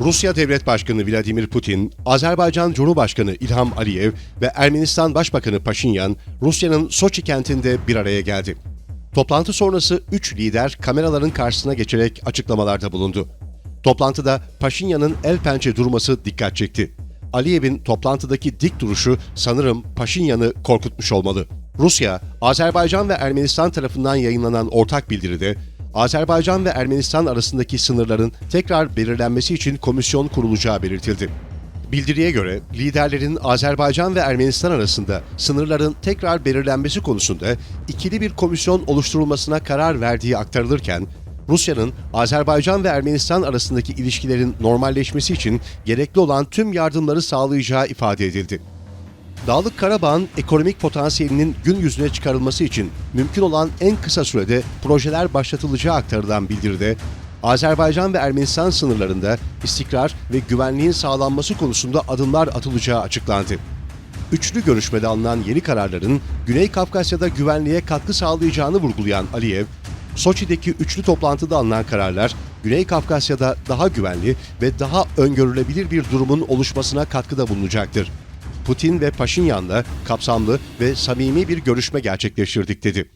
Rusya Devlet Başkanı Vladimir Putin, Azerbaycan Cumhurbaşkanı İlham Aliyev ve Ermenistan Başbakanı Paşinyan, Rusya'nın Soçi kentinde bir araya geldi. Toplantı sonrası üç lider kameraların karşısına geçerek açıklamalarda bulundu. Toplantıda Paşinyan'ın el pençe durması dikkat çekti. Aliyev'in toplantıdaki dik duruşu sanırım Paşinyan'ı korkutmuş olmalı. Rusya, Azerbaycan ve Ermenistan tarafından yayınlanan ortak bildiride, Azerbaycan ve Ermenistan arasındaki sınırların tekrar belirlenmesi için komisyon kurulacağı belirtildi. Bildiriye göre liderlerin Azerbaycan ve Ermenistan arasında sınırların tekrar belirlenmesi konusunda ikili bir komisyon oluşturulmasına karar verdiği aktarılırken, Rusya'nın Azerbaycan ve Ermenistan arasındaki ilişkilerin normalleşmesi için gerekli olan tüm yardımları sağlayacağı ifade edildi. Dağlık Karabağ'ın ekonomik potansiyelinin gün yüzüne çıkarılması için mümkün olan en kısa sürede projeler başlatılacağı aktarılan bildiride, Azerbaycan ve Ermenistan sınırlarında istikrar ve güvenliğin sağlanması konusunda adımlar atılacağı açıklandı. Üçlü görüşmede alınan yeni kararların Güney Kafkasya'da güvenliğe katkı sağlayacağını vurgulayan Aliyev, Soçi'deki üçlü toplantıda alınan kararlar, Güney Kafkasya'da daha güvenli ve daha öngörülebilir bir durumun oluşmasına katkıda bulunacaktır. Putin ve Paşinyan'la kapsamlı ve samimi bir görüşme gerçekleştirdik dedi.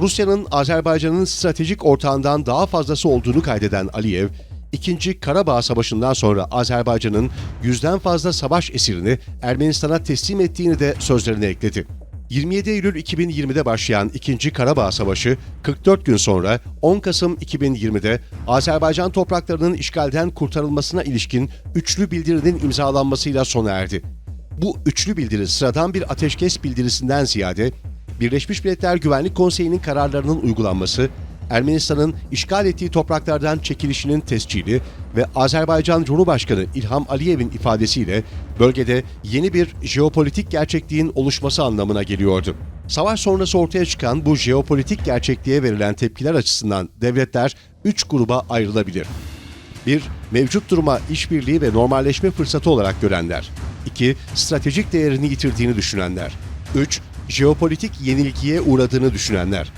Rusya'nın Azerbaycan'ın stratejik ortağından daha fazlası olduğunu kaydeden Aliyev, İkinci Karabağ Savaşı'ndan sonra Azerbaycan'ın yüzden fazla savaş esirini Ermenistan'a teslim ettiğini de sözlerine ekledi. 27 Eylül 2020'de başlayan 2. Karabağ Savaşı 44 gün sonra 10 Kasım 2020'de Azerbaycan topraklarının işgalden kurtarılmasına ilişkin üçlü bildirinin imzalanmasıyla sona erdi. Bu üçlü bildiri sıradan bir ateşkes bildirisinden ziyade Birleşmiş Milletler Güvenlik Konseyi'nin kararlarının uygulanması, Ermenistan'ın işgal ettiği topraklardan çekilişinin tescili ve Azerbaycan Cumhurbaşkanı İlham Aliyev'in ifadesiyle bölgede yeni bir jeopolitik gerçekliğin oluşması anlamına geliyordu. Savaş sonrası ortaya çıkan bu jeopolitik gerçekliğe verilen tepkiler açısından devletler üç gruba ayrılabilir. 1. Mevcut duruma işbirliği ve normalleşme fırsatı olarak görenler. 2. Stratejik değerini yitirdiğini düşünenler. 3. Jeopolitik yenilgiye uğradığını düşünenler.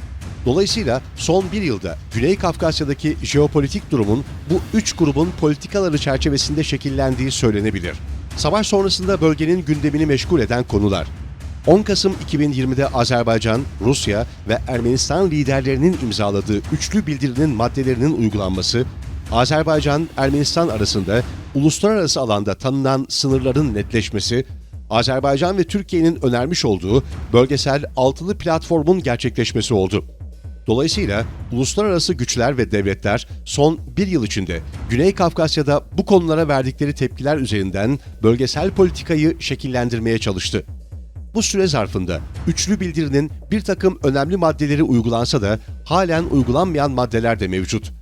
Dolayısıyla son bir yılda Güney Kafkasya'daki jeopolitik durumun bu üç grubun politikaları çerçevesinde şekillendiği söylenebilir. Savaş sonrasında bölgenin gündemini meşgul eden konular. 10 Kasım 2020'de Azerbaycan, Rusya ve Ermenistan liderlerinin imzaladığı üçlü bildirinin maddelerinin uygulanması, Azerbaycan-Ermenistan arasında uluslararası alanda tanınan sınırların netleşmesi, Azerbaycan ve Türkiye'nin önermiş olduğu bölgesel altılı platformun gerçekleşmesi oldu. Dolayısıyla uluslararası güçler ve devletler son bir yıl içinde Güney Kafkasya'da bu konulara verdikleri tepkiler üzerinden bölgesel politikayı şekillendirmeye çalıştı. Bu süre zarfında üçlü bildirinin bir takım önemli maddeleri uygulansa da halen uygulanmayan maddeler de mevcut.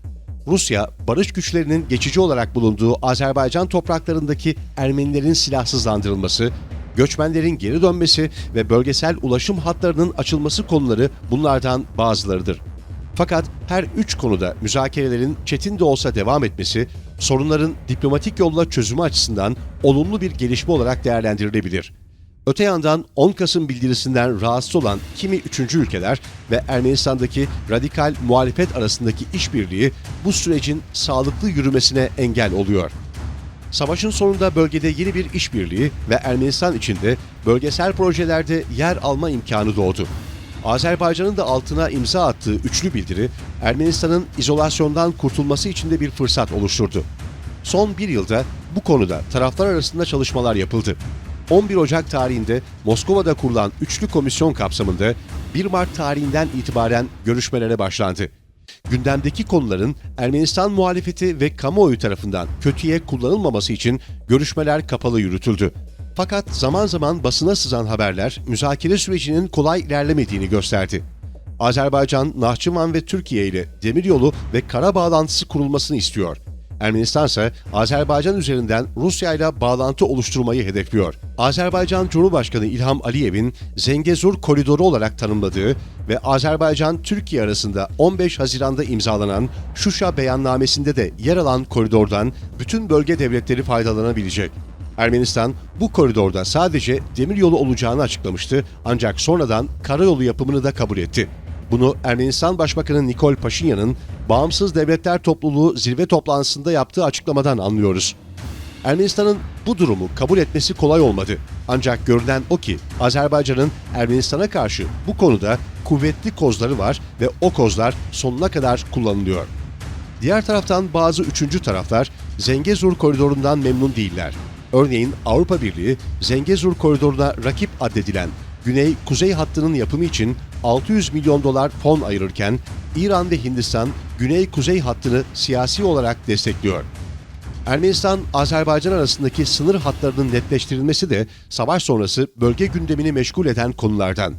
Rusya, barış güçlerinin geçici olarak bulunduğu Azerbaycan topraklarındaki Ermenilerin silahsızlandırılması, göçmenlerin geri dönmesi ve bölgesel ulaşım hatlarının açılması konuları bunlardan bazılarıdır. Fakat her üç konuda müzakerelerin çetin de olsa devam etmesi, sorunların diplomatik yolla çözümü açısından olumlu bir gelişme olarak değerlendirilebilir. Öte yandan 10 Kasım bildirisinden rahatsız olan kimi üçüncü ülkeler ve Ermenistan'daki radikal muhalefet arasındaki işbirliği bu sürecin sağlıklı yürümesine engel oluyor. Savaşın sonunda bölgede yeni bir işbirliği ve Ermenistan içinde bölgesel projelerde yer alma imkanı doğdu. Azerbaycan'ın da altına imza attığı üçlü bildiri, Ermenistan'ın izolasyondan kurtulması için de bir fırsat oluşturdu. Son bir yılda bu konuda taraflar arasında çalışmalar yapıldı. 11 Ocak tarihinde Moskova'da kurulan üçlü komisyon kapsamında 1 Mart tarihinden itibaren görüşmelere başlandı. Gündemdeki konuların Ermenistan muhalefeti ve kamuoyu tarafından kötüye kullanılmaması için görüşmeler kapalı yürütüldü. Fakat zaman zaman basına sızan haberler müzakere sürecinin kolay ilerlemediğini gösterdi. Azerbaycan, Nahçıvan ve Türkiye ile demiryolu ve kara bağlantısı kurulmasını istiyor. Ermenistan ise Azerbaycan üzerinden Rusya ile bağlantı oluşturmayı hedefliyor. Azerbaycan Cumhurbaşkanı İlham Aliyev'in Zengezur Koridoru olarak tanımladığı ve Azerbaycan-Türkiye arasında 15 Haziran'da imzalanan Şuşa beyannamesinde de yer alan koridordan bütün bölge devletleri faydalanabilecek. Ermenistan bu koridorda sadece demiryolu olacağını açıklamıştı ancak sonradan karayolu yapımını da kabul etti. Bunu Ermenistan Başbakanı Nikol Paşinyan'ın Bağımsız Devletler Topluluğu zirve toplantısında yaptığı açıklamadan anlıyoruz. Ermenistan'ın bu durumu kabul etmesi kolay olmadı. Ancak görünen o ki Azerbaycan'ın Ermenistan'a karşı bu konuda kuvvetli kozları var ve o kozlar sonuna kadar kullanılıyor. Diğer taraftan bazı üçüncü taraflar Zengezur koridorundan memnun değiller. Örneğin Avrupa Birliği Zengezur koridoruna rakip addedilen Güney-Kuzey hattının yapımı için 600 milyon dolar fon ayırırken İran ve Hindistan Güney-Kuzey hattını siyasi olarak destekliyor. Ermenistan-Azerbaycan arasındaki sınır hatlarının netleştirilmesi de savaş sonrası bölge gündemini meşgul eden konulardan.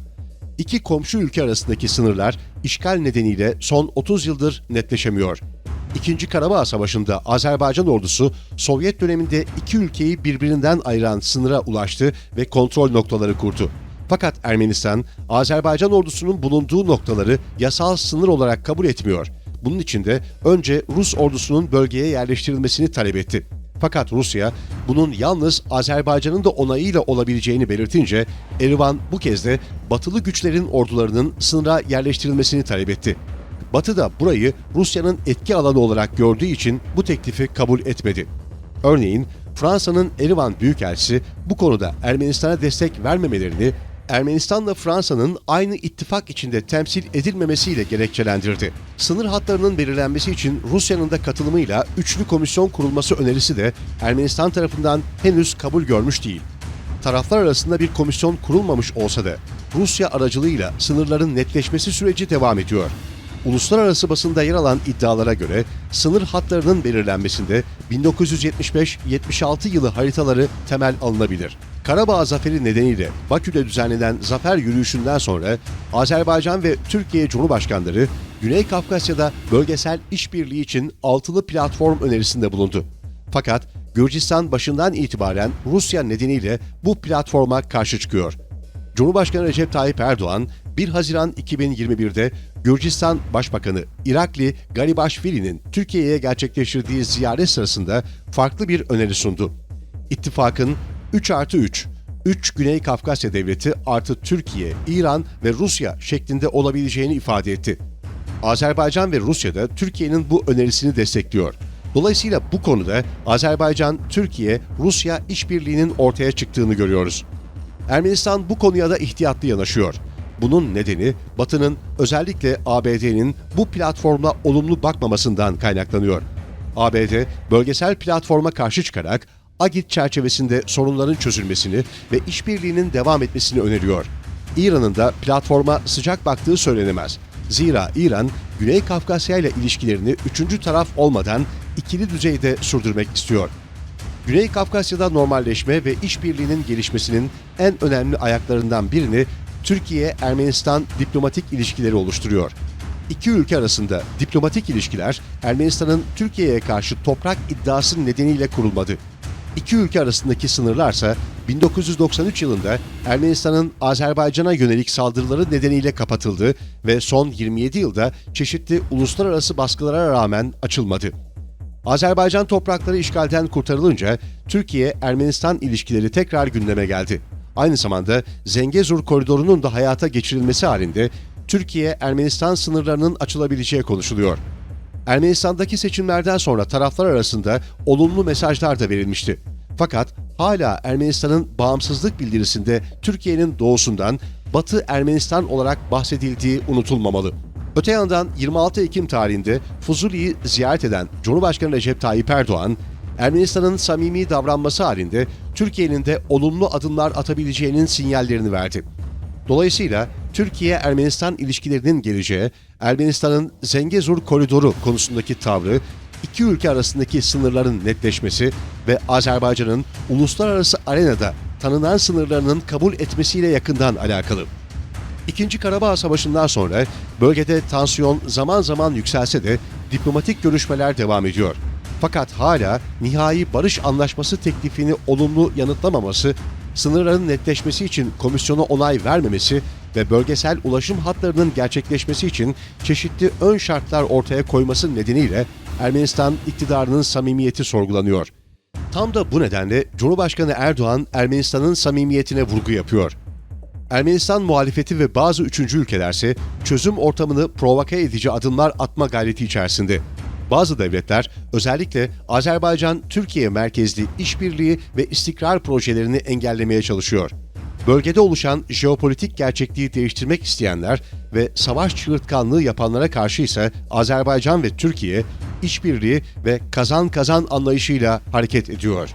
İki komşu ülke arasındaki sınırlar işgal nedeniyle son 30 yıldır netleşemiyor. İkinci Karabağ Savaşı'nda Azerbaycan ordusu Sovyet döneminde iki ülkeyi birbirinden ayıran sınıra ulaştı ve kontrol noktaları kurdu. Fakat Ermenistan, Azerbaycan ordusunun bulunduğu noktaları yasal sınır olarak kabul etmiyor. Bunun için de önce Rus ordusunun bölgeye yerleştirilmesini talep etti. Fakat Rusya bunun yalnız Azerbaycan'ın da onayıyla olabileceğini belirtince Erivan bu kez de batılı güçlerin ordularının sınıra yerleştirilmesini talep etti. Batı da burayı Rusya'nın etki alanı olarak gördüğü için bu teklifi kabul etmedi. Örneğin Fransa'nın Erivan Büyükelçisi bu konuda Ermenistan'a destek vermemelerini Ermenistan'la Fransa'nın aynı ittifak içinde temsil edilmemesiyle gerekçelendirdi. Sınır hatlarının belirlenmesi için Rusya'nın da katılımıyla üçlü komisyon kurulması önerisi de Ermenistan tarafından henüz kabul görmüş değil. Taraflar arasında bir komisyon kurulmamış olsa da Rusya aracılığıyla sınırların netleşmesi süreci devam ediyor. Uluslararası basında yer alan iddialara göre sınır hatlarının belirlenmesinde 1975-76 yılı haritaları temel alınabilir. Karabağ zaferi nedeniyle Bakü'de düzenlenen zafer yürüyüşünden sonra Azerbaycan ve Türkiye Cumhurbaşkanları Güney Kafkasya'da bölgesel işbirliği için altılı platform önerisinde bulundu. Fakat Gürcistan başından itibaren Rusya nedeniyle bu platforma karşı çıkıyor. Cumhurbaşkanı Recep Tayyip Erdoğan 1 Haziran 2021'de Gürcistan Başbakanı Irakli Garibashvili'nin Türkiye'ye gerçekleştirdiği ziyaret sırasında farklı bir öneri sundu. İttifakın 3 artı 3, 3 Güney Kafkasya Devleti artı Türkiye, İran ve Rusya şeklinde olabileceğini ifade etti. Azerbaycan ve Rusya da Türkiye'nin bu önerisini destekliyor. Dolayısıyla bu konuda Azerbaycan, Türkiye, Rusya işbirliğinin ortaya çıktığını görüyoruz. Ermenistan bu konuya da ihtiyatlı yanaşıyor. Bunun nedeni Batı'nın özellikle ABD'nin bu platformla olumlu bakmamasından kaynaklanıyor. ABD bölgesel platforma karşı çıkarak AGİT çerçevesinde sorunların çözülmesini ve işbirliğinin devam etmesini öneriyor. İran'ın da platforma sıcak baktığı söylenemez. Zira İran, Güney Kafkasya ile ilişkilerini üçüncü taraf olmadan ikili düzeyde sürdürmek istiyor. Güney Kafkasya'da normalleşme ve işbirliğinin gelişmesinin en önemli ayaklarından birini Türkiye-Ermenistan diplomatik ilişkileri oluşturuyor. İki ülke arasında diplomatik ilişkiler Ermenistan'ın Türkiye'ye karşı toprak iddiası nedeniyle kurulmadı. İki ülke arasındaki sınırlarsa 1993 yılında Ermenistan'ın Azerbaycan'a yönelik saldırıları nedeniyle kapatıldı ve son 27 yılda çeşitli uluslararası baskılara rağmen açılmadı. Azerbaycan toprakları işgalden kurtarılınca Türkiye-Ermenistan ilişkileri tekrar gündeme geldi. Aynı zamanda Zengezur koridorunun da hayata geçirilmesi halinde Türkiye-Ermenistan sınırlarının açılabileceği konuşuluyor. Ermenistan'daki seçimlerden sonra taraflar arasında olumlu mesajlar da verilmişti. Fakat hala Ermenistan'ın bağımsızlık bildirisinde Türkiye'nin doğusundan Batı Ermenistan olarak bahsedildiği unutulmamalı. Öte yandan 26 Ekim tarihinde Fuzuli'yi ziyaret eden Cumhurbaşkanı Recep Tayyip Erdoğan, Ermenistan'ın samimi davranması halinde Türkiye'nin de olumlu adımlar atabileceğinin sinyallerini verdi. Dolayısıyla Türkiye-Ermenistan ilişkilerinin geleceği, Ermenistan'ın Zengezur koridoru konusundaki tavrı, iki ülke arasındaki sınırların netleşmesi ve Azerbaycan'ın uluslararası arenada tanınan sınırlarının kabul etmesiyle yakından alakalı. İkinci Karabağ Savaşı'ndan sonra bölgede tansiyon zaman zaman yükselse de diplomatik görüşmeler devam ediyor. Fakat hala nihai barış anlaşması teklifini olumlu yanıtlamaması, sınırların netleşmesi için komisyona onay vermemesi ve bölgesel ulaşım hatlarının gerçekleşmesi için çeşitli ön şartlar ortaya koyması nedeniyle Ermenistan iktidarının samimiyeti sorgulanıyor. Tam da bu nedenle Cumhurbaşkanı Erdoğan Ermenistan'ın samimiyetine vurgu yapıyor. Ermenistan muhalefeti ve bazı üçüncü ülkelerse çözüm ortamını provoke edici adımlar atma gayreti içerisinde. Bazı devletler özellikle Azerbaycan-Türkiye merkezli işbirliği ve istikrar projelerini engellemeye çalışıyor. Bölgede oluşan jeopolitik gerçekliği değiştirmek isteyenler ve savaş çığırtkanlığı yapanlara karşı ise Azerbaycan ve Türkiye işbirliği ve kazan kazan anlayışıyla hareket ediyor.